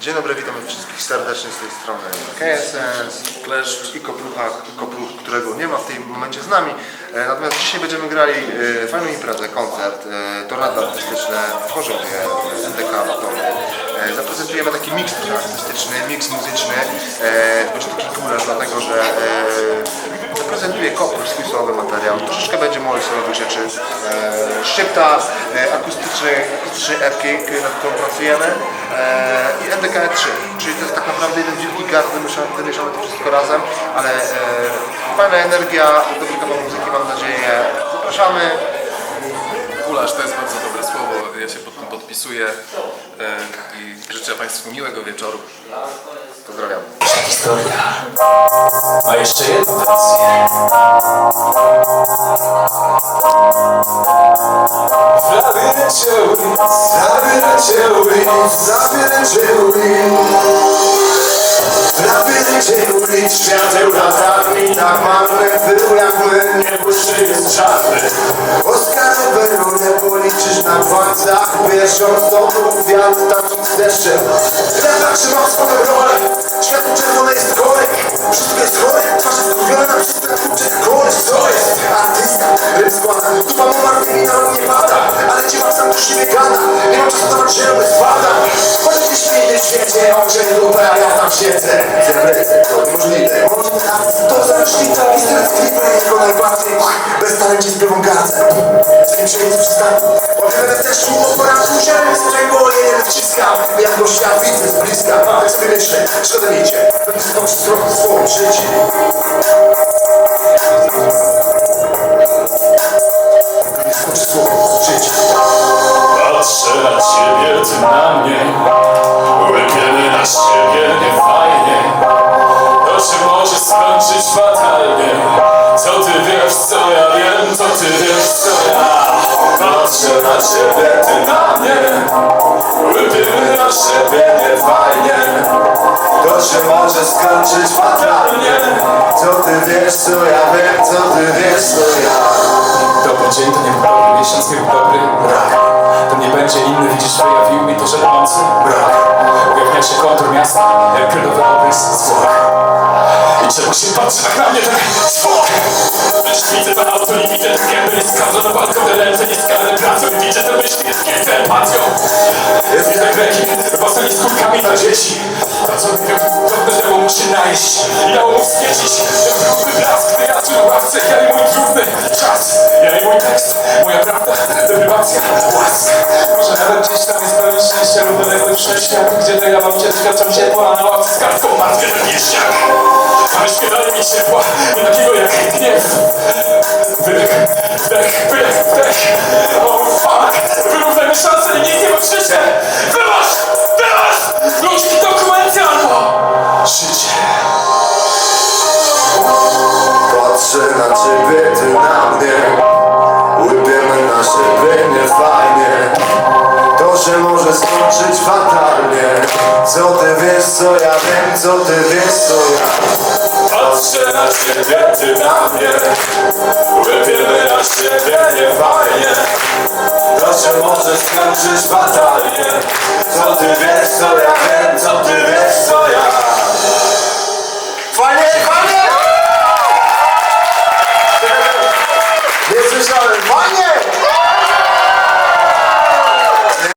Dzień dobry, witamy wszystkich serdecznie z tej strony KSS, Kleszcz i Koprucha, Kopruch, którego nie ma w tym momencie z nami. E, Natomiast dzisiaj będziemy grali e, fajną imprezę, koncert, e, tornado artystyczne w Chorzowie, w NDK. E, Zaprezentujemy taki miks artystyczny, miks muzyczny. Będzie taki gulasz, dlatego że zaprezentuję Kopruch swój solowy materiał. Troszeczkę będzie moich solowych rzeczy. Szczypta e, akustycznej, akustycznej epki, nad którą pracujemy e, i NDK 3, czyli to jest tak naprawdę jeden wielki garnek, wymieszamy, wymieszamy to wszystko razem, ale e, fajna energia, dobry kawał muzyki mam nadzieję. Zapraszamy. Gulasz to jest bardzo dobre słowo, ja się pod tym podpisuję e, i życzę Państwu miłego wieczoru. Pozdrawiam. historia ma jeszcze jedną wersję. W labiryncie ulic, w labiryncie ulic, w labiryncie ulic świateł latarni Tak marny był jak my, nie błyszczy jest czarny Oskarowe role policzysz na palcach Bieżąc do nóg wiatr takim deszczem Ja trzymam swoją rolę Światło czerwone jest korek Wszystko jest chore, twarze zgubione na wszystko kurczę koleś Co jest? Artysta, rym składa. Dupa mu martwi na rok nie pada Ale ci mam sam do siebie gada. Nie mam czasu na zielony spada. Może ty w świecie Ogrzej dupę, a ja tam siedzę to zaraźlica I stres klipy jego najbardziej Bez talencie z gardzę Zanim przejdź przystanku. Odtyle też szum od poranku Zielony sprzęgło, jeden wciskam Jak go świat widzę z bliska Tak sobie myślę, szkoda mi cię Pewnie skończyć trochę swoje życie Na siebie, nie fajnie. To się może skończyć fatalnie. Co ty wiesz, co ja wiem, co ty wiesz, co ja? Dobry dzień to nie był dobry miesiąc, nie był dobry Brak, To nie będzie inny, widzisz, pojawił mi to żenujący brak. Ujawnia się kontur miasta, jak kredowy obrys zwłok. I czemu się patrzy tak na mnie, tak zwłok? Widzę za auto i widzę te gęby Nie skazano walką, te ręce nie skazane pracą widzę te myśli, nie skieńce empatią Jest widok ręki, własnymi skórkami dla dzieci. To co mówią, to dało mu się najeść I dało mu wspiecić ten brudny blask Kreatur na ławce, ja i mój trudny czas. Ja i mój tekst, moja prawda, deprywacja, łaska Może nawet gdzieś tam jest pełen szczęścia Równoległy wszechświat, gdzie to ja mam cię doświadczam ciepła na ławce z kartką martwy ten wieśniak A daje mi ciepła, nie takiego jak gniew Patrzę na ciebie, ty na mnie. Łypiemy na siebie, nie fajnie. To się może skończyć fatalnie. Co ty wiesz, co ja wiem, co ty wiesz, co ja Patrzę na ciebie, ty na mnie. Łypiemy na siebie, nie fajnie. To się może skończyć fatalnie